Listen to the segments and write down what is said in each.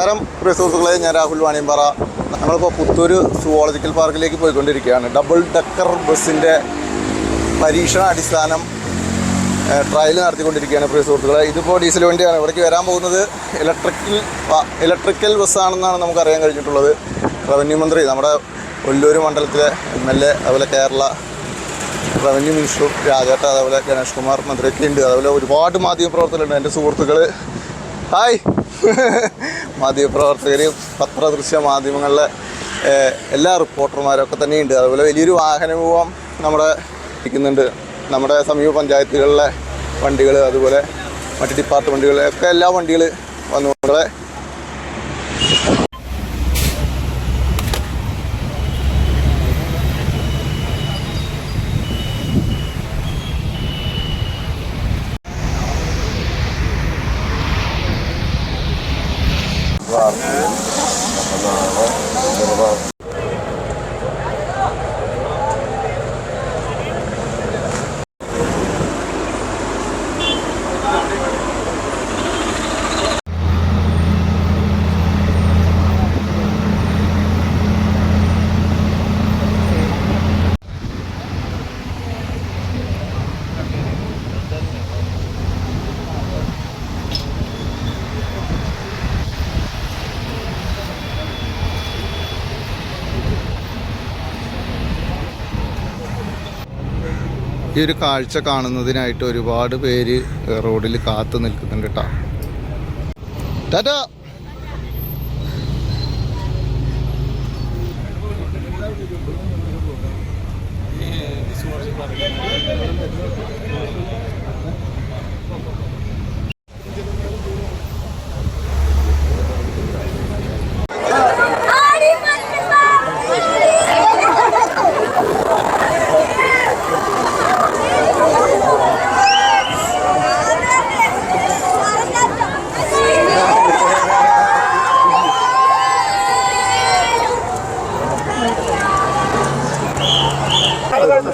നമസ്കാരം പ്രിയ സുഹൃത്തുക്കളെ ഞാൻ രാഹുൽ വാണിയമ്പാറ നമ്മളിപ്പോൾ പുത്തൂർ സുവോളജിക്കൽ പാർക്കിലേക്ക് പോയിക്കൊണ്ടിരിക്കുകയാണ്. ഡബിൾ ഡക്കർ ബസ്സിന്റെ പരീക്ഷണ അടിസ്ഥാനം ട്രയൽ നടത്തിക്കൊണ്ടിരിക്കുകയാണ് പ്രിയ സുഹൃത്തുക്കളെ. ഇതിപ്പോൾ ഡീസൽ വണ്ടിയാണ്. ഇവിടേക്ക് വരാൻ പോകുന്നത് ഇലക്ട്രിക്കൽ ഇലക്ട്രിക്കൽ ബസ്സാണെന്നാണ് നമുക്കറിയാൻ കഴിഞ്ഞിട്ടുള്ളത്. റവന്യൂ മന്ത്രി നമ്മുടെ ഒല്ലൂർ മണ്ഡലത്തിലെ എം എൽ എ അതുപോലെ കേരള റവന്യൂ മിനിസ്റ്റർ രാജേട്ട അതേപോലെ ഗണേഷ് കുമാർ മന്ത്രിയൊക്കെ ഉണ്ട്. അതുപോലെ ഒരുപാട് മാധ്യമപ്രവർത്തകരുണ്ട്. എന്റെ സുഹൃത്തുക്കൾ ഹായ് മാധ്യമപ്രവർത്തകരും പത്രദൃശ്യ മാധ്യമങ്ങളിലെ എല്ലാ റിപ്പോർട്ടർമാരൊക്കെ തന്നെയുണ്ട്. അതുപോലെ വലിയൊരു വാഹനവ്യൂഹം നമ്മുടെ ഇരിക്കുന്നുണ്ട്. നമ്മുടെ സമീപ പഞ്ചായത്തുകളിലെ വണ്ടികൾ അതുപോലെ മറ്റ് ഡിപ്പാർട്ട്മെന്റുകളിലൊക്കെ എല്ലാ വണ്ടികൾ വന്നു 那么好谢谢 ഈ ഒരു കാഴ്ച കാണുന്നതിനായിട്ട് ഒരുപാട് പേര് റോഡിൽ കാത്തു നിൽക്കുന്നുണ്ട് കേട്ടോ. ടാറ്റാ.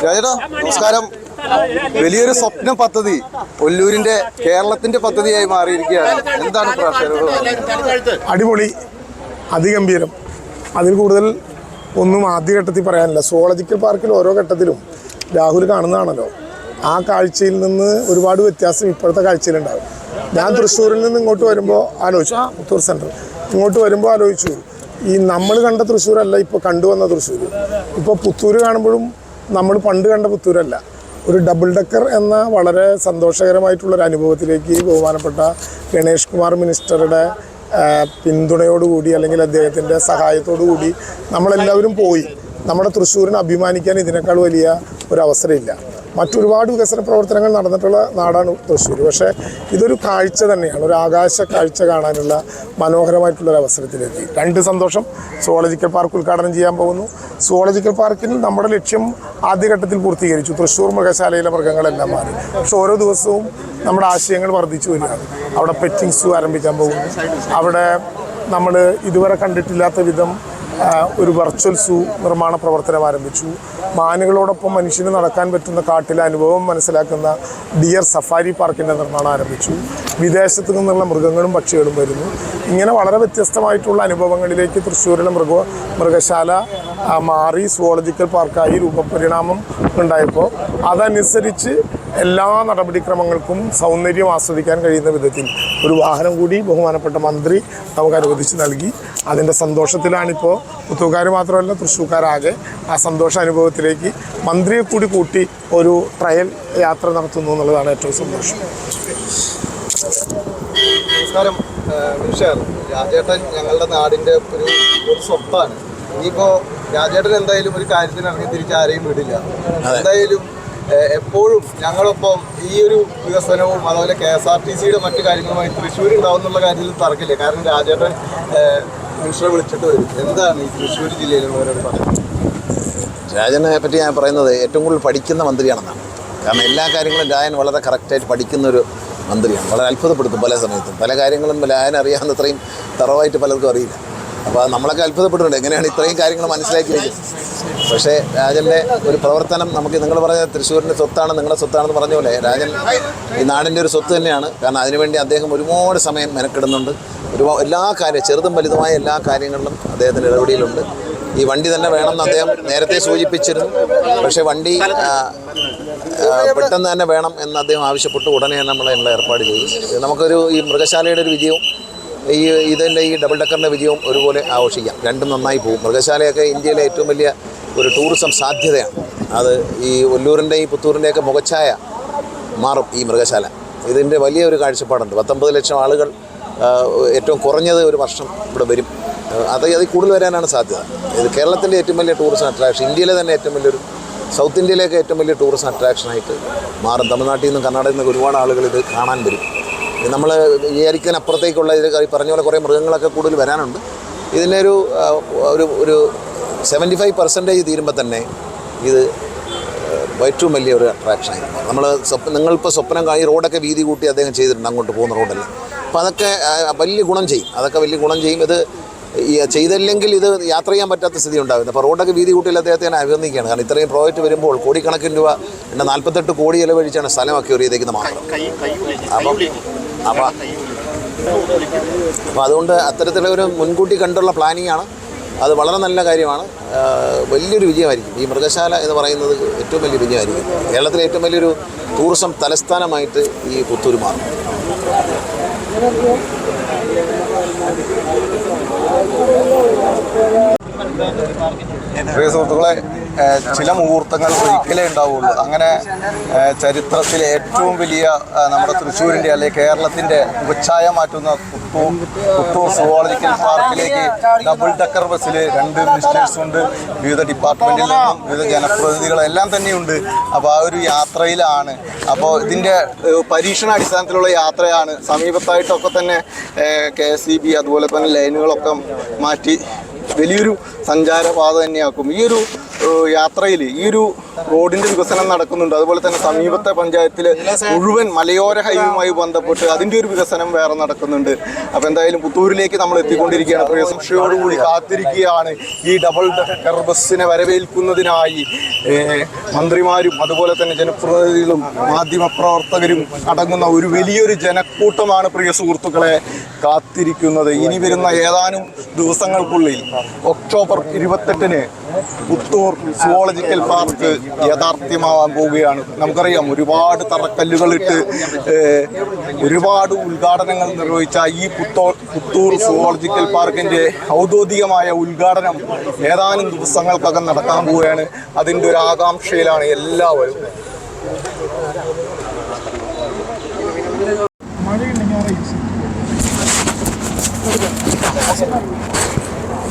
രാജേട്ടാ നമസ്കാരം. വലിയൊരു സ്വപ്ന പദ്ധതി ഒല്ലൂരിന്റെ കേരളത്തിന്റെ പദ്ധതിയായി മാറിയിരിക്കുകയാണ്. എന്താണ്? അടിപൊളി അതിഗംഭീരം. അതിൽ കൂടുതൽ ഒന്നും ആദ്യഘട്ടത്തിൽ പറയാനില്ല. സുവോളജിക്കൽ പാർക്കിൽ ഓരോ ഘട്ടത്തിലും രാഹുൽ കാണുന്നതാണല്ലോ. ആ കാഴ്ചയിൽ നിന്ന് ഒരുപാട് വ്യത്യാസം ഇപ്പോഴത്തെ കാഴ്ചയിലുണ്ടാകും. ഞാൻ തൃശ്ശൂരിൽ നിന്ന് ഇങ്ങോട്ട് വരുമ്പോൾ ആലോചിച്ചു. ആ പുത്തൂർ സെന്റർ ഇങ്ങോട്ട് വരുമ്പോൾ ആലോചിച്ചു. ഈ നമ്മൾ കണ്ട തൃശ്ശൂരല്ല ഇപ്പോൾ കണ്ടുവന്ന തൃശ്ശൂർ ഇപ്പോൾ പുത്തൂർ കാണുമ്പോഴും നമ്മൾ പണ്ട് കണ്ട പുത്തൂരല്ല. ഒരു ഡബിൾ ഡക്കർ എന്ന വളരെ സന്തോഷകരമായിട്ടുള്ളൊരു അനുഭവത്തിലേക്ക് ബഹുമാനപ്പെട്ട ഗണേഷ് കുമാർ മിനിസ്റ്ററുടെ പിന്തുണയോടുകൂടി അല്ലെങ്കിൽ അദ്ദേഹത്തിന്റെ കൂടി നമ്മളെല്ലാവരും പോയി. നമ്മുടെ തൃശ്ശൂരിനെ അഭിമാനിക്കാൻ ഇതിനേക്കാൾ വലിയ ഒരു അവസരമില്ല. മറ്റൊരുപാട് വികസന പ്രവർത്തനങ്ങൾ നടന്നിട്ടുള്ള നാടാണ് തൃശ്ശൂർ പക്ഷേ ഇതൊരു കാഴ്ച തന്നെയാണ് ഒരു ആകാശ കാഴ്ച കാണാനുള്ള മനോഹരമായിട്ടുള്ള ഒരു അവസരത്തിലെത്തി രണ്ട് സന്തോഷം. സുവോളജിക്കൽ പാർക്ക് ഉദ്ഘാടനം ചെയ്യാൻ പോകുന്നു. സുവോളജിക്കൽ പാർക്കിൽ നമ്മുടെ ലക്ഷ്യം ആദ്യഘട്ടത്തിൽ പൂർത്തീകരിച്ചു. തൃശ്ശൂർ മൃഗശാലയിലെ മൃഗങ്ങളെല്ലാം മാറി. പക്ഷേ ഓരോ ദിവസവും നമ്മുടെ ആശയങ്ങൾ വർദ്ധിച്ചു വരികയാണ്. അവിടെ പെറ്റിംഗ് ആരംഭിക്കാൻ പോകുന്നു. അവിടെ നമ്മൾ ഇതുവരെ കണ്ടിട്ടില്ലാത്ത വിധം ഒരു വെർച്വൽ സൂ നിർമ്മാണ പ്രവർത്തനം ആരംഭിച്ചു. മാനുകളോടൊപ്പം മനുഷ്യന് നടക്കാൻ പറ്റുന്ന കാട്ടിലെ അനുഭവം മനസ്സിലാക്കുന്ന ഡിയർ സഫാരി പാർക്കിന്റെ നിർമ്മാണം ആരംഭിച്ചു. വിദേശത്തു നിന്നുള്ള മൃഗങ്ങളും പക്ഷികളും വരുന്നു. ഇങ്ങനെ വളരെ വ്യത്യസ്തമായിട്ടുള്ള അനുഭവങ്ങളിലേക്ക് തൃശ്ശൂരിലെ മൃഗ മൃഗശാല മാറി സുവോളജിക്കൽ പാർക്കായി രൂപപരിണാമം ഉണ്ടായപ്പോൾ അതനുസരിച്ച് എല്ലാ നടപടിക്രമങ്ങൾക്കും സൗന്ദര്യം ആസ്വദിക്കാൻ കഴിയുന്ന വിധത്തിൽ ഒരു വാഹനം കൂടി ബഹുമാനപ്പെട്ട മന്ത്രി നമുക്ക് അനുവദിച്ച് നൽകി. അതിന്റെ സന്തോഷത്തിലാണിപ്പോൾ. പുത്തൂക്കാർ മാത്രമല്ല തൃശ്ശൂക്കാരാകെ ആ സന്തോഷ അനുഭവത്തിലേക്ക് മന്ത്രിയെ കൂടി കൂട്ടി ഒരു ട്രയൽ യാത്ര നടത്തുന്നു എന്നുള്ളതാണ് ഏറ്റവും സന്തോഷം. നമസ്കാരം. രാജേട്ടൻ ഞങ്ങളുടെ നാടിന്റെ ഒരു ഒരു സ്വത്താണ്. ഇനിയിപ്പോ രാജേട്ടൻ എന്തായാലും ഒരു കാര്യത്തിന് ഇറങ്ങി തിരിച്ച് ആരെയും വിടില്ല. എന്തായാലും എപ്പോഴും ഞങ്ങളൊപ്പം ഈ ഒരു വികസനവും അതുപോലെ കെ എസ് ആർ ടി സിയുടെ മറ്റു കാര്യങ്ങളുമായി തൃശ്ശൂർ ഉണ്ടാവും എന്നുള്ള കാര്യത്തിൽ തർക്കമില്ല. കാരണം രാജേട്ടൻ മനുഷ്യരെ വിളിച്ചിട്ട് വരും. എന്താണ് ഈ തൃശ്ശൂർ ജില്ലയിലുള്ളവരോട് പറയുന്നത്? രാജനെ പറ്റി ഞാൻ പറയുന്നത് ഏറ്റവും കൂടുതൽ പഠിക്കുന്ന മന്ത്രിയാണെന്നാണ്. കാരണം എല്ലാ കാര്യങ്ങളും രാജൻ വളരെ കറക്റ്റായിട്ട് പഠിക്കുന്ന ഒരു മന്ത്രിയാണ്. വളരെ അത്ഭുതപ്പെടുത്തും പല സമയത്തും. പല കാര്യങ്ങളും രായൻ അറിയാവുന്നത്രയും തറവായിട്ട് പലർക്കും അറിയില്ല. അപ്പോൾ നമ്മളൊക്കെ അത്ഭുതപ്പെട്ടിട്ടുണ്ട്. എങ്ങനെയാണ് ഇത്രയും കാര്യങ്ങൾ മനസ്സിലാക്കി വെച്ചത് പക്ഷേ രാജന്റെ ഒരു പ്രവർത്തനം നമുക്ക് നിങ്ങൾ പറഞ്ഞ തൃശ്ശൂരിന്റെ സ്വത്താണ് നിങ്ങളുടെ സ്വത്താണെന്ന് പറഞ്ഞ പോലെ രാജൻ ഈ നാടിന്റെ ഒരു സ്വത്ത് തന്നെയാണ്. കാരണം അതിനുവേണ്ടി അദ്ദേഹം ഒരുപാട് സമയം മെനക്കെടുന്നുണ്ട്. ഒരുപാട് എല്ലാ കാര്യം ചെറുതും വലുതുമായ എല്ലാ കാര്യങ്ങളിലും അദ്ദേഹത്തിന്റെ ഇടപെടലുണ്ട്. ഈ വണ്ടി തന്നെ വേണമെന്ന് അദ്ദേഹം നേരത്തെ സൂചിപ്പിച്ചിരുന്നു. പക്ഷേ വണ്ടി പെട്ടെന്ന് തന്നെ വേണം എന്ന് അദ്ദേഹം ആവശ്യപ്പെട്ടു ഉടനെ തന്നെ നമ്മൾ ഏർപ്പാട് ചെയ്തു. നമുക്കൊരു ഈ മൃഗശാലയുടെ ഒരു വിജയവും ഈ ഇതിന്റെ ഈ ഡബിൾ ഡക്കറിന്റെ വിജയവും ഒരുപോലെ ആഘോഷിക്കാം. രണ്ടും നന്നായി പോകും. മൃഗശാലയൊക്കെ ഇന്ത്യയിലെ ഏറ്റവും വലിയ ഒരു ടൂറിസം സാധ്യതയാണ്. അത് ഈ ഒല്ലൂരിന്റെ ഈ പുത്തൂരിന്റെയൊക്കെ മുഖച്ഛായ മാറും ഈ മൃഗശാല. ഇതിന്റെ വലിയ ഒരു കാഴ്ചപ്പാടുണ്ട്. പത്തൊമ്പത് ലക്ഷം ആളുകൾ ഏറ്റവും കുറഞ്ഞത് ഒരു വർഷം ഇവിടെ വരും. അത് അതിൽ കൂടുതൽ വരാനാണ് സാധ്യത. ഇത് കേരളത്തിന്റെ ഏറ്റവും വലിയ ടൂറിസം അട്രാക്ഷൻ ഇന്ത്യയിലെ തന്നെ ഏറ്റവും വലിയൊരു സൗത്ത് ഇന്ത്യയിലേക്ക് ഏറ്റവും വലിയ ടൂറിസം അട്രാക്ഷനായിട്ട് മാറും. തമിഴ്നാട്ടിൽ നിന്നും കർണാടകയിൽ നിന്നൊക്കെ ഒരുപാട് ആളുകൾ ഇത് കാണാൻ വരും. നമ്മൾ വിചാരിക്കാനപ്പുറത്തേക്കുള്ള ഇത് ഈ പറഞ്ഞ പോലെ കുറേ മൃഗങ്ങളൊക്കെ കൂടുതൽ വരാനുണ്ട്. ഇതിന്റെ ഒരു ഒരു ഒരു സെവന്റി ഫൈവ് പെർസെന്റേജ് തീരുമ്പോൾ തന്നെ ഇത് ഏറ്റവും വലിയ ഒരു അട്രാക്ഷനായി നമ്മൾ സ്വപ്നം നിങ്ങളിപ്പോൾ സ്വപ്നം കാണി റോഡൊക്കെ വീതി കൂട്ടി അദ്ദേഹം ചെയ്തിട്ടുണ്ട് അങ്ങോട്ട് പോകുന്ന റോഡെല്ലാം. അപ്പോൾ അതൊക്കെ വലിയ ഗുണം ചെയ്യും. അതൊക്കെ വലിയ ഗുണം ചെയ്യും. ഇത് ഈ ചെയ്തില്ലെങ്കിൽ ഇത് യാത്ര ചെയ്യാൻ പറ്റാത്ത സ്ഥിതി ഉണ്ടാകുന്നത് അപ്പോൾ റോഡൊക്കെ വീതി കൂട്ടിയിൽ അദ്ദേഹത്തെ ഞാൻ അഭിനന്ദിക്കുകയാണ്. കാരണം ഇത്രയും പ്രോജക്റ്റ് വരുമ്പോൾ കോടിക്കണക്കിന് രൂപ എന്റെ നാൽപ്പത്തെട്ട് കോടി ചിലവഴിച്ചാണ് സ്ഥലമൊക്കെ ഒരുക്കിയിരിക്കുന്നത് മാത്രം. അപ്പം അപ്പം അപ്പോൾ അതുകൊണ്ട് അത്തരത്തിലൊരു മുൻകൂട്ടി കണ്ടുള്ള പ്ലാനിങ് ആണ്. അത് വളരെ നല്ല കാര്യമാണ്. വലിയൊരു വിജയമായിരിക്കും. ഈ മൃഗശാല എന്ന് പറയുന്നത് ഏറ്റവും വലിയ വിജയമായിരിക്കും. കേരളത്തിലെ ഏറ്റവും വലിയൊരു ടൂറിസം തലസ്ഥാനമായിട്ട് ഈ പുത്തൂർ മാറും. പ്രിയ സുഹൃത്തുക്കളെ ചില മുഹൂർത്തങ്ങൾ ഒരിക്കലേ ഉണ്ടാവുള്ളൂ. അങ്ങനെ ചരിത്രത്തിലെ ഏറ്റവും വലിയ നമ്മുടെ തൃശ്ശൂരിന്റെ അല്ലെങ്കിൽ കേരളത്തിന്റെ ഉപഛായ മാറ്റുന്ന പുത്തൂർ പുത്തൂർ സുവോളജിക്കൽ പാർക്കിലേക്ക് ഡബിൾ ഡക്കർ ബസ്സിൽ രണ്ട് മിനിസ്റ്റേഴ്സ് ഉണ്ട്. വിവിധ ഡിപ്പാർട്ട്മെന്റിൽ നിന്നും വിവിധ ജനപ്രതിനിധികളെല്ലാം തന്നെയുണ്ട്. അപ്പോൾ ആ ഒരു യാത്രയിലാണ്. അപ്പോൾ ഇതിന്റെ പരീക്ഷണാടിസ്ഥാനത്തിലുള്ള യാത്രയാണ്. സമീപത്തായിട്ടൊക്കെ തന്നെ കെ എസ് ബി അതുപോലെ തന്നെ ലൈനുകളൊക്കെ മാറ്റി വലിയൊരു സഞ്ചാരപാത തന്നെയാക്കും. ഈ ഒരു യാത്രയിൽ ഈ ഒരു റോഡിന്റെ വികസനം നടക്കുന്നുണ്ട്. അതുപോലെ തന്നെ സമീപത്തെ പഞ്ചായത്തിലെ മുഴുവൻ മലയോര ഹൈവേയുമായി ബന്ധപ്പെട്ട് അതിന്റെ ഒരു വികസനം വേറെ നടക്കുന്നുണ്ട്. അപ്പോൾ എന്തായാലും പുത്തൂരിലേക്ക് നമ്മൾ എത്തിക്കൊണ്ടിരിക്കുകയാണ്. പ്രിയ സംശയോടുകൂടി കാത്തിരിക്കുകയാണ്. ഈ ഡബിൾ ഡെക്കർ ബസ്സിനെ വരവേൽക്കുന്നതിനായി മന്ത്രിമാരും അതുപോലെ തന്നെ ജനപ്രതിനിധികളും മാധ്യമപ്രവർത്തകരും അടങ്ങുന്ന ഒരു വലിയൊരു ജനക്കൂട്ടമാണ് പ്രിയ സുഹൃത്തുക്കളെ കാത്തിരിക്കുന്നത്. ഇനി വരുന്ന ഏതാനും ദിവസങ്ങൾക്കുള്ളിൽ ഒക്ടോബർ ഇരുപത്തെട്ടിന് പുത്തൂർ സുവോളജിക്കൽ പാർക്ക് യാഥാർത്ഥ്യമാവാൻ പോവുകയാണ്. നമുക്കറിയാം ഒരുപാട് തറക്കല്ലുകളിട്ട് ഒരുപാട് ഉദ്ഘാടനങ്ങൾ നിർവഹിച്ച ഈ പുത്തോ പുത്തൂർ സുവോളജിക്കൽ പാർക്കിന്റെ ഔദ്യോഗികമായ ഉദ്ഘാടനം ഏതാനും ദിവസങ്ങൾക്കകം നടക്കാൻ പോവുകയാണ്. അതിന്റെ ഒരു ആകാംക്ഷയിലാണ് എല്ലാവരും.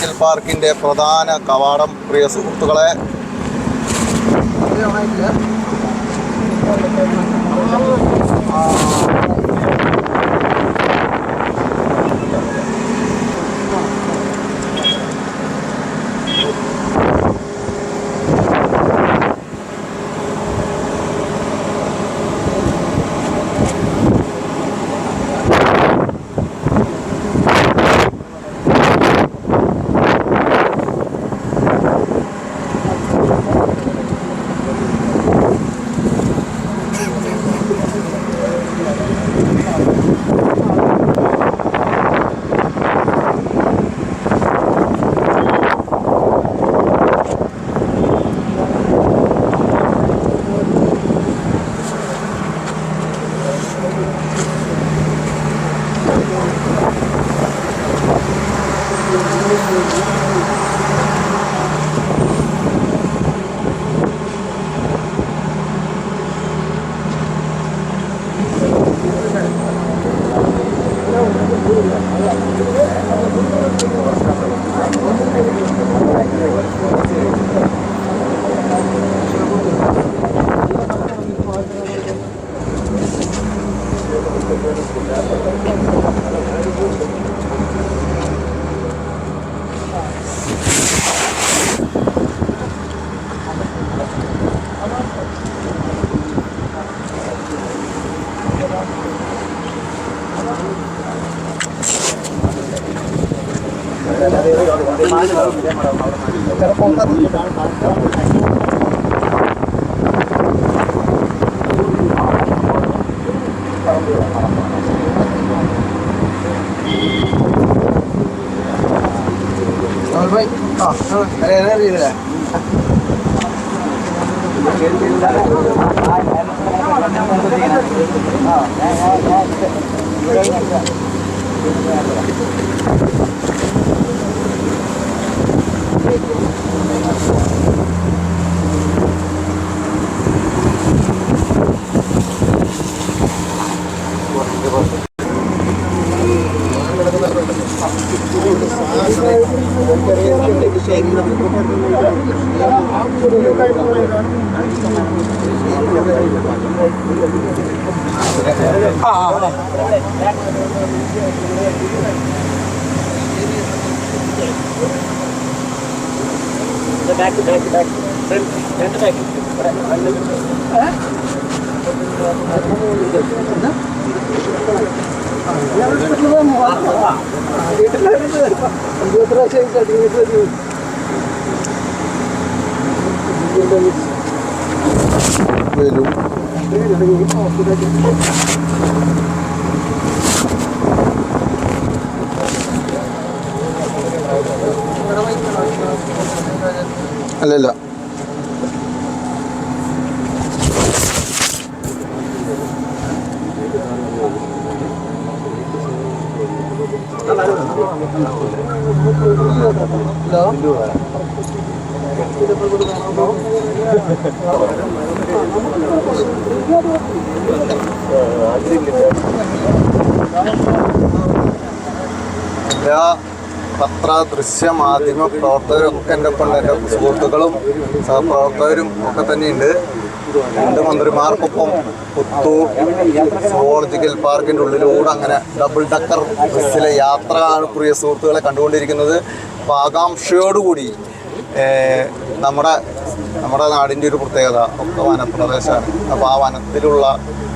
ഇൻഡസ്ട്രിയൽ പാർക്കിന്റെ പ്രധാന കവാടം. പ്രിയ സുഹൃത്തുക്കളെ ആ போய் நிறைய நேரம் இருக்குல்ல Thank you. വരും അല്ലല്ല. എല്ലാ പത്ര ദൃശ്യ മാധ്യമ പ്രവർത്തകരും ഒക്കെ എന്റെ ഒപ്പം എന്റെ സുഹൃത്തുക്കളും സഹപ്രവർത്തകരും ഒക്കെ തന്നെയുണ്ട്. രണ്ട് മന്ത്രിമാർക്കൊപ്പം പുത്തൂർ സുവോളജിക്കൽ പാർക്കിന്റെ ഉള്ളിലൂടെ അങ്ങനെ ഡബിൾ ഡക്കർ ബസ്സിലെ യാത്ര പ്രിയ സുഹൃത്തുക്കളെ കണ്ടുകൊണ്ടിരിക്കുന്നത്. അപ്പോൾ ആകാംക്ഷയോടുകൂടി കൂടി നമ്മുടെ നമ്മുടെ നാടിന്റെ ഒരു പ്രത്യേകത ഒക്കെ വനപ്രദേശമാണ്. അപ്പോൾ ആ വനത്തിലുള്ള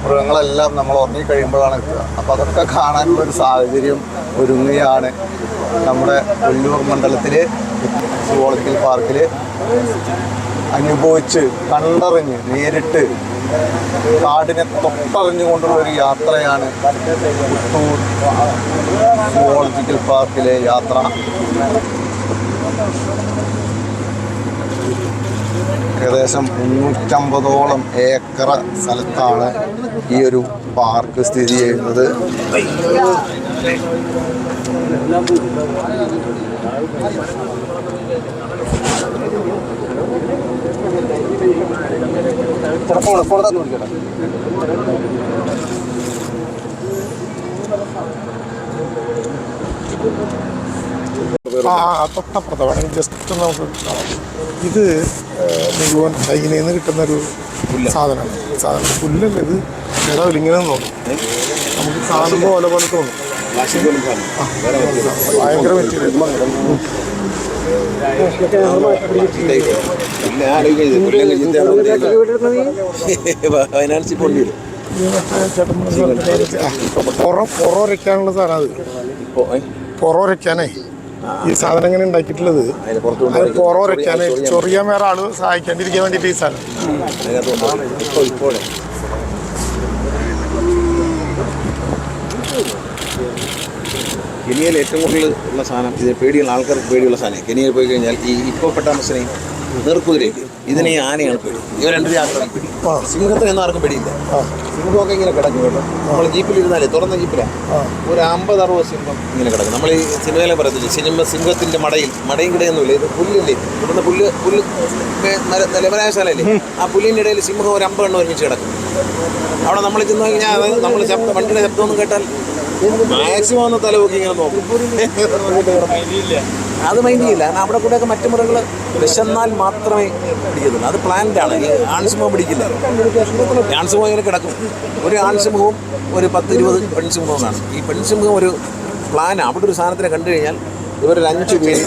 മൃഗങ്ങളെല്ലാം നമ്മൾ ഉറങ്ങിക്കഴിയുമ്പോഴാണ് എത്തുക. അപ്പോൾ അതൊക്കെ കാണാനുള്ള ഒരു സാഹചര്യം ഒരുങ്ങുകയാണ്. നമ്മുടെ ഉള്ളൂർ മണ്ഡലത്തിൽ സുവോളജിക്കൽ പാർക്കിൽ അനുഭവിച്ച് കണ്ടറിഞ്ഞ് നേരിട്ട് കാടിനെ തൊട്ടറിഞ്ഞുകൊണ്ടുള്ള ഒരു യാത്രയാണ് പുത്തൂർ സുവോളജിക്കൽ പാർക്കിലെ യാത്ര. ഏകദേശം മുന്നൂറ്റമ്പതോളം ഏക്കർ സ്ഥലത്താണ് ഈ ഒരു പാർക്ക് സ്ഥിതി ചെയ്യുന്നത്. ആ ആ, തൊട്ടപ്പുറത്ത്. വേണമെങ്കിൽ ജസ്റ്റ് നമുക്ക് ഇത് മുഴുവൻ ചൈനയിൽ നിന്ന് കിട്ടുന്നൊരു സാധനമാണ്. സാധനം പുല്ലല്ല ഇത്. ഇടവിൽ ഇങ്ങനെ തോന്നും. നമുക്ക് കാണുമ്പോൾ ഓല പോലെ തോന്നും. ഭയങ്കര സാധനം അത് പുറമൊരയ്ക്കാനേ ഈ സാധനം ഇങ്ങനെ ഉണ്ടാക്കിയിട്ടുള്ളത്. അത് പുറമൊരയ്ക്കാനേ ചൊറിയാൻ വേറെ ആൾ സഹായിക്കാണ്ടിരിക്കാൻ വേണ്ടിയിട്ട് ഈ സാധനം. ഇപ്പോൾ കെനിയയിൽ ഏറ്റവും കൂടുതൽ ഉള്ള സാധനം ഇത് പേടിയുള്ള ആൾക്കാർക്ക് പേടിയുള്ള സാധനം. കെനിയയിൽ പോയി കഴിഞ്ഞാൽ ഈ ഇപ്പോൾ പെട്ടാമസിനെയും നീർക്കുതിരയും ഇതിനെ ഈ ആനയാണ് പേടി. ഇവ രണ്ട് ആൾക്കാർക്ക് പേടി. സിംഹത്തിന് ഒന്നും ആർക്കും പേടിയില്ല. സിംഹമൊക്കെ ഇങ്ങനെ കിടക്കും കേട്ടോ. നമ്മൾ ജീപ്പിൽ ഇരുന്നാലേ തുറന്ന ജീപ്പിലാണ് ഒരു അമ്പത് അറുപത് സിംഹം ഇങ്ങനെ കിടക്കും. നമ്മൾ ഈ സിനിമയിലെ പറയത്തില്ല സിനിമ സിംഹത്തിന്റെ മടയിൽ മടയും കിടയൊന്നുമില്ല ഇത് പുല്ലില്ലേ? ഇവിടുന്ന് പുല്ല് പുല്ല് നിലവരായ സ്ഥലമല്ലേ? ആ പുല്ലിന്റെ ഇടയിൽ സിംഹം ഒരു അമ്പതെണ്ണം ഒരുമിച്ച് കിടക്കും. അവിടെ നമ്മൾ ചെന്ന് കഴിഞ്ഞാൽ നമ്മൾ ശബ്ദം വണ്ടിയുടെ ശബ്ദമൊന്നും കേട്ടാൽ മാക്സിമം ഒന്ന് തലപൊക്കി ഇങ്ങനെ നോക്കും. അത് മൈൻഡ് ചെയ്യില്ല. കാരണം അവിടെ കൂടെയൊക്കെ മറ്റു മൃഗങ്ങൾ വിശന്നാൽ മാത്രമേ പിടിക്കത്തുള്ളൂ. അത് പ്ലാന്റ് ആണ്. ഈ ആൺസിംഹം പിടിക്കില്ല. ആൺസിംഹം ഇങ്ങനെ കിടക്കും. ഒരു ആൺസിംഹവും ഒരു പത്ത് ഇരുപത് പെൺസിംഹവും കാണും. ഈ പെൺസിംഹം ഒരു പ്ലാനാണ് അവിടെ ഒരു സാധനത്തിനെ കണ്ടു കഴിഞ്ഞാൽ ഇവരൊരു അഞ്ച് പേര്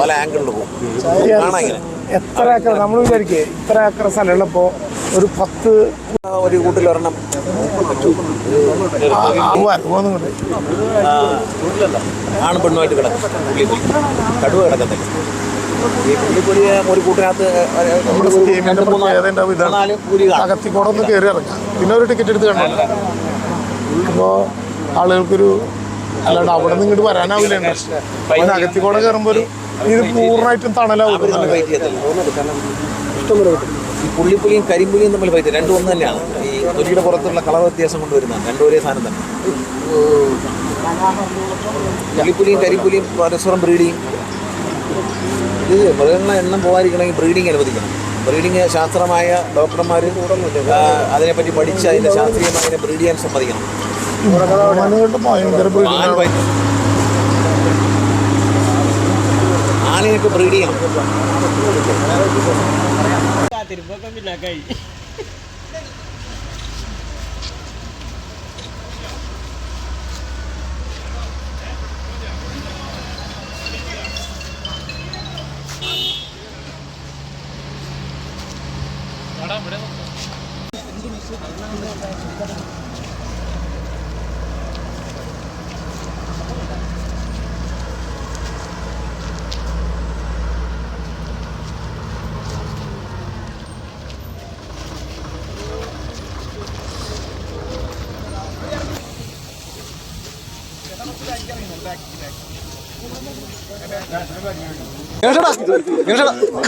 പല ആംഗിളിൽ പോകും. കാണാൻ ഇങ്ങനെ. എത്ര ഏക്കർ? നമ്മൾ വിചാരിക്കേ ഇത്ര ഏക്കർ സ്ഥലമുള്ളപ്പോൾ ഒരു പത്ത് ഒരു കൂട്ടിലൊരെണ്ണം ആണും പെണ്ണുമായിട്ട് കിടക്കും. കടുവ കിടക്കത്തില്ല. ഈ ഒരു കൂട്ടിനകത്ത് കയറി ഇറങ്ങാം. പിന്നെ ഒരു ടിക്കറ്റ് എടുത്ത് കണ്ടോ? അപ്പോൾ ആളുകൾക്കൊരു അല്ലാണ്ട് അവിടെ നിന്ന് ഇങ്ങോട്ട് വരാനാവില്ല. അകത്തിക്കോടം കയറുമ്പോ കയറുമ്പോൾ ഒരു ഇത് പൂർണമായിട്ടും തണലാവും. പുള്ളിപ്പുലിയും കരിമ്പുലിയും തമ്മിൽ ഫൈറ്റ്. രണ്ടും ഒന്ന് തന്നെയാണ് ഈ പുലിയുടെ പുറത്തുള്ള കളർ വ്യത്യാസം കൊണ്ടുവരുന്നതാണ് രണ്ടും ഒരേ സാധനം തന്നെ. പുള്ളിപ്പുലിയും കരിമ്പുലിയും പരസ്പരം ബ്രീഡിങ് ഇത് മൃഗങ്ങളെ എണ്ണം പോകാതിരിക്കണമെങ്കിൽ ബ്രീഡിങ് അനുവദിക്കണം. ബ്രീഡിങ് ശാസ്ത്രമായ ഡോക്ടർമാർ അതിനെപ്പറ്റി പഠിച്ച് അതിന്റെ ശാസ്ത്രീയമായി ബ്രീഡ് ചെയ്യാൻ സമ്മതിക്കണം. ഭയങ്കര ആന ബ്രീഡ് ചെയ്യാം ആനയൊക്കെ പിന്നെ ചെയ്യണം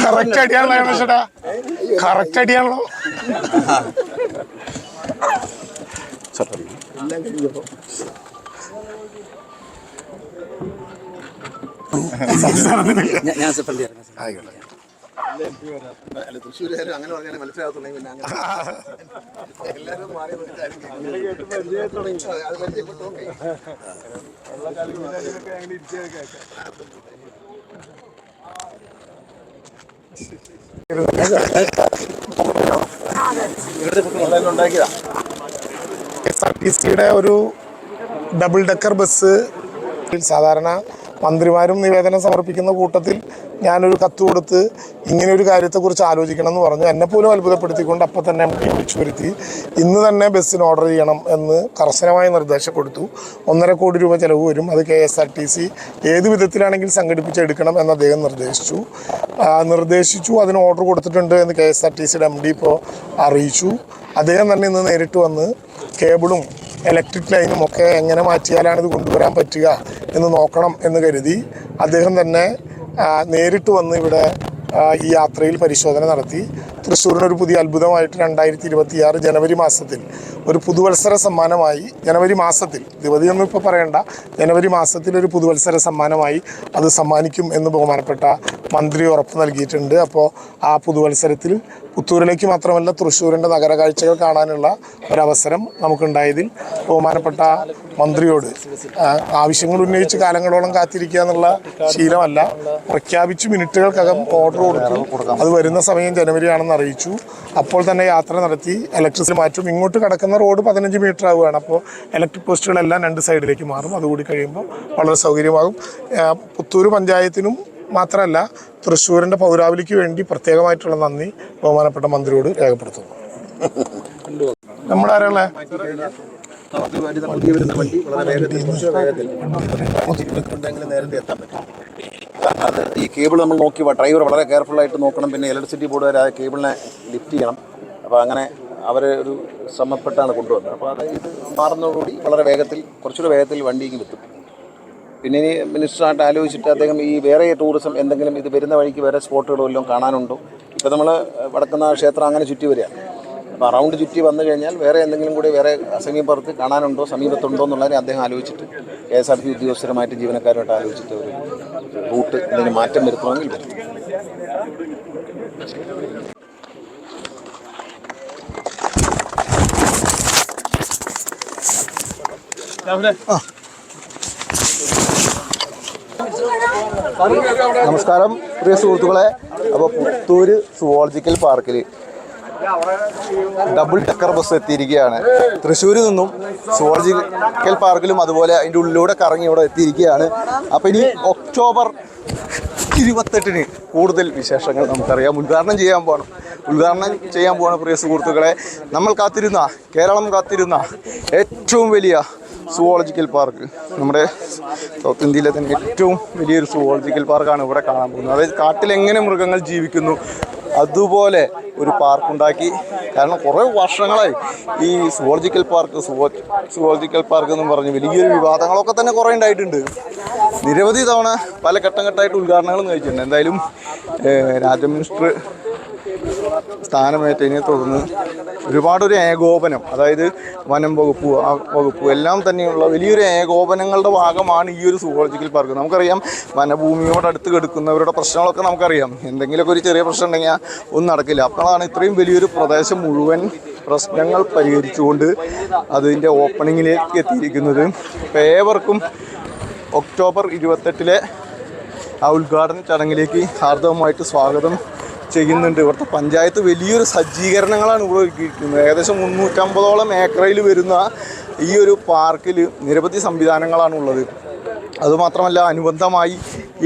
കറക്റ്റ് അടിയാണല്ലോ കറക്റ്റ് അടിയാണല്ലോ. ആയിക്കോട്ടെ. അങ്ങനെ പറഞ്ഞാൽ മനസ്സിലാകത്തുണ്ടെങ്കിൽ പിന്നെ അങ്ങനെ എല്ലാവരും മാറി അത് പരിചയപ്പെട്ടു. എസ് ആർ ടി സിയുടെ ഒരു ഡബിൾ ഡെക്കർ ബസ് സാധാരണ മന്ത്രിമാരും നിവേദനം സമർപ്പിക്കുന്ന കൂട്ടത്തിൽ ഞാനൊരു കത്ത് കൊടുത്ത് ഇങ്ങനെ ഒരു കാര്യത്തെക്കുറിച്ച് ആലോചിക്കണം എന്ന് പറഞ്ഞു. എന്നെ പോലും അത്ഭുതപ്പെടുത്തിക്കൊണ്ട് അപ്പം തന്നെ വിളിച്ചു വരുത്തി. ഇന്ന് തന്നെ ബസ്സിന് ഓർഡർ ചെയ്യണം എന്ന് കർശനമായ നിർദ്ദേശം കൊടുത്തു ഒന്നര കോടി രൂപ ചിലവ് വരും. അത് K S R T C ഏത് വിധത്തിലാണെങ്കിൽ സംഘടിപ്പിച്ചെടുക്കണം എന്ന് അദ്ദേഹം നിർദ്ദേശിച്ചു. നിർദ്ദേശിച്ചു. അതിന് ഓർഡർ കൊടുത്തിട്ടുണ്ട് എന്ന് കെ എസ് ആർ ടി സിയുടെ എം ഡി ഇപ്പോൾ അറിയിച്ചു. അദ്ദേഹം തന്നെ ഇന്ന് നേരിട്ട് വന്ന് കേബിളും ഇലക്ട്രിക് ലൈനും ഒക്കെ എങ്ങനെ മാറ്റിയാലാണ് ഇത് കൊണ്ടുവരാൻ പറ്റുക എന്ന് നോക്കണം എന്ന് കരുതി. അദ്ദേഹം തന്നെ നേരിട്ട് വന്ന് ഇവിടെ ഈ യാത്രയിൽ പരിശോധന നടത്തി. തൃശ്ശൂരിന് ഒരു പുതിയ അത്ഭുതമായിട്ട് രണ്ടായിരത്തി ഇരുപത്തിയാറ് ജനുവരി മാസത്തിൽ ഒരു പുതുവത്സര സമ്മാനമായി ജനുവരി മാസത്തിൽ ദിവതിയൊന്നും ഇപ്പോൾ പറയണ്ട ജനുവരി മാസത്തിൽ ഒരു പുതുവത്സര സമ്മാനമായി അത് സമ്മാനിക്കും എന്ന് ബഹുമാനപ്പെട്ട മന്ത്രി ഉറപ്പ് നൽകിയിട്ടുണ്ട്. അപ്പോൾ ആ പുതുവത്സരത്തിൽ പുത്തൂരിലേക്ക് മാത്രമല്ല തൃശ്ശൂരിന്റെ നഗര കാഴ്ചകൾ കാണാനുള്ള ഒരവസരം നമുക്കുണ്ടായതിൽ ബഹുമാനപ്പെട്ട മന്ത്രിയോട്. ആവശ്യങ്ങൾ ഉന്നയിച്ച് കാലങ്ങളോളം കാത്തിരിക്കുക എന്നുള്ള ശീലമല്ല. പ്രഖ്യാപിച്ചു മിനിറ്റുകൾക്കകം ഓർഡർ കൊടുത്തു. അത് വരുന്ന സമയം ജനുവരി ആണെന്ന് അറിയിച്ചു. അപ്പോൾ തന്നെ യാത്ര നടത്തി ഇലക്ട്രിസിറ്റി മാറ്റും. ഇങ്ങോട്ട് കിടക്കുന്ന റോഡ് പതിനഞ്ച് മീറ്റർ ആവുകയാണ്. അപ്പോൾ ഇലക്ട്രിക് പോസ്റ്റുകളെല്ലാം രണ്ട് സൈഡിലേക്ക് മാറും. അതുകൂടി കഴിയുമ്പോൾ വളരെ സൗകര്യമാകും. പുത്തൂർ പഞ്ചായത്തിനും മാത്രമല്ല തൃശ്ശൂരിന്റെ പൗരാവലിക്ക് വേണ്ടി പ്രത്യേകമായിട്ടുള്ള നന്ദി ബഹുമാനപ്പെട്ട മന്ത്രിയോട് രേഖപ്പെടുത്തുന്നു. നമ്മളാരാളെ? പുതിയ വരുന്ന വണ്ടി വളരെ വേഗത്തിൽ നേരത്തെ എത്താൻ പറ്റും. അത് ഈ കേബിൾ നമ്മൾ നോക്കി ഡ്രൈവർ വളരെ കെയർഫുൾ ആയിട്ട് നോക്കണം. പിന്നെ ഇലക്ട്രിസിറ്റി ബോർഡുകാർ ആ കേബിളിനെ ലിഫ്റ്റ് ചെയ്യണം. അപ്പോൾ അങ്ങനെ അവർ ഒരു ശ്രമപ്പെട്ടാണ് കൊണ്ടുവന്നത്. അപ്പോൾ അത് ഇത് മാറുന്നതോടുകൂടി വളരെ വേഗത്തിൽ കുറച്ചുകൂടി വേഗത്തിൽ വണ്ടി വണ്ടിക്ക് എത്തും. പിന്നെ ഇനി മിനിസ്റ്ററായിട്ട് ആലോചിച്ചിട്ട് അദ്ദേഹം ഈ വേറെ ടൂറിസം എന്തെങ്കിലും ഇത് വരുന്ന വഴിക്ക് വേറെ സ്പോട്ടുകളോ എല്ലാം കാണാനുണ്ടോ? ഇപ്പോൾ നമ്മൾ വടക്കുന്ന ക്ഷേത്രം അങ്ങനെ ചുറ്റി വരിക അപ്പോൾ റൗണ്ട് ചുറ്റി വന്നു കഴിഞ്ഞാൽ വേറെ എന്തെങ്കിലും കൂടി വേറെ സമീപത്ത് കാണാനുണ്ടോ സമീപത്തുണ്ടോ എന്നുള്ളതിനെ അദ്ദേഹം ആലോചിച്ചിട്ട് കെ എസ് ആർ ടി ഉദ്യോഗസ്ഥരുമായിട്ട് ജീവനക്കാരുമായിട്ട് ആലോചിച്ചിട്ട് ഒരു റൂട്ട് എന്തെങ്കിലും മാറ്റം വരുത്തണമെങ്കിൽ വരും നമസ്കാരം പ്രിയ സുഹൃത്തുക്കളെ. അപ്പോൾ പുത്തൂര് സുവോളജിക്കൽ പാർക്കിൽ ഡബിൾ ടെക്കർ ബസ് എത്തിയിരിക്കുകയാണ്. തൃശ്ശൂരിൽ നിന്നും സുവോളജിക്കൽ പാർക്കിലും അതുപോലെ അതിന്റെ ഉള്ളിലൂടെ കറങ്ങി ഇവിടെ എത്തിയിരിക്കുകയാണ്. അപ്പം ഇനി ഒക്ടോബർ ഇരുപത്തെട്ടിന് കൂടുതൽ വിശേഷങ്ങൾ നമുക്കറിയാം. ഉദ്ഘാടനം ചെയ്യാൻ പോകണം ഉദ്ഘാടനം ചെയ്യാൻ പോകണം പ്രിയ സുഹൃത്തുക്കളെ. നമ്മൾ കാത്തിരുന്ന കേരളം കാത്തിരുന്ന ഏറ്റവും വലിയ സുവോളജിക്കൽ പാർക്ക് നമ്മുടെ സൗത്ത് ഇന്ത്യയിലെ തന്നെ ഏറ്റവും വലിയൊരു സുവോളജിക്കൽ പാർക്കാണ് ഇവിടെ കാണാൻ പോകുന്നത്. അതായത് കാട്ടിൽ എങ്ങനെ മൃഗങ്ങൾ ജീവിക്കുന്നു അതുപോലെ ഒരു പാർക്ക് ഉണ്ടാക്കി കാരണം കുറേ വർഷങ്ങളായി ഈ zoological park zoo zoological park എന്ന് പറഞ്ഞ് വലിയൊരു വിവാദങ്ങളൊക്കെ തന്നെ കുറേ ഉണ്ടായിട്ടുണ്ട്. നിരവധി തവണ പല ഘട്ടം ഘട്ടമായിട്ട് ഉദ്ഘാടനങ്ങളും കഴിച്ചിട്ടുണ്ട്. എന്തായാലും ഏഹ്, രാജമിനിസ്റ്റർ സ്ഥാനമേറ്റതിനെ തുടർന്ന് ഒരുപാടൊരു ഏകോപനം അതായത് വനം വകുപ്പ് ആ വകുപ്പ് എല്ലാം തന്നെയുള്ള വലിയൊരു ഏകോപനങ്ങളുടെ ഭാഗമാണ് ഈ ഒരു സുവോളജിക്കൽ പാർക്ക് നമുക്കറിയാം വനഭൂമിയോട് അടുത്ത് കിടക്കുന്നവരുടെ പ്രശ്നങ്ങളൊക്കെ നമുക്കറിയാം. എന്തെങ്കിലുമൊക്കെ ഒരു ചെറിയ പ്രശ്നം ഉണ്ടെങ്കിൽ ഒന്നും നടക്കില്ല. അപ്പോഴാണ് ഇത്രയും വലിയൊരു പ്രദേശം മുഴുവൻ പ്രശ്നങ്ങൾ പരിഹരിച്ചുകൊണ്ട് അതിന്റെ ഓപ്പണിങ്ങിലേക്ക് എത്തിയിരിക്കുന്നത്. ഏവർക്കും ഒക്ടോബർ ഇരുപത്തെട്ടിലെ ആ ഉദ്ഘാടന ചടങ്ങിലേക്ക് ഹാർദവമായിട്ട് സ്വാഗതം. ചെയ്യുന്നുണ്ട്. ഇവിടുത്തെ പഞ്ചായത്ത് വലിയൊരു സജ്ജീകരണങ്ങളാണ് ഇവിടെ ഒരുക്കിയിരിക്കുന്നത്. ഏകദേശം മുന്നൂറ്റമ്പതോളം ഏക്കറയിൽ വരുന്ന ഈ ഒരു പാർക്കിൽ നിരവധി സംവിധാനങ്ങളാണ് ഉള്ളത്. അതുമാത്രമല്ല അനുബന്ധമായി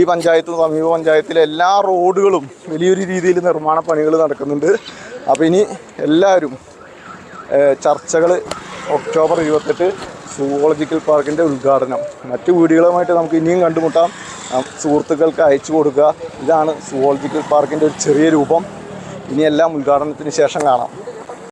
ഈ പഞ്ചായത്തും സമീപ പഞ്ചായത്തിലെ എല്ലാ റോഡുകളും വലിയൊരു രീതിയിൽ നിർമ്മാണ പണികൾ നടക്കുന്നുണ്ട്. അപ്പോൾ ഇനി എല്ലാവരും ചർച്ചകൾ ഒക്ടോബർ ഇരുപത്തെട്ട് സുവോളജിക്കൽ പാർക്കിന്റെ ഉദ്ഘാടനം. മറ്റു വീടുകളുമായിട്ട് നമുക്ക് ഇനിയും കണ്ടുമുട്ടാം. സുഹൃത്തുക്കൾക്ക് അയച്ചു കൊടുക്കുക. ഇതാണ് സുവോളജിക്കൽ പാർക്കിന്റെ ഒരു ചെറിയ രൂപം. ഇനിയെല്ലാം ഉദ്ഘാടനത്തിന് ശേഷം കാണാം.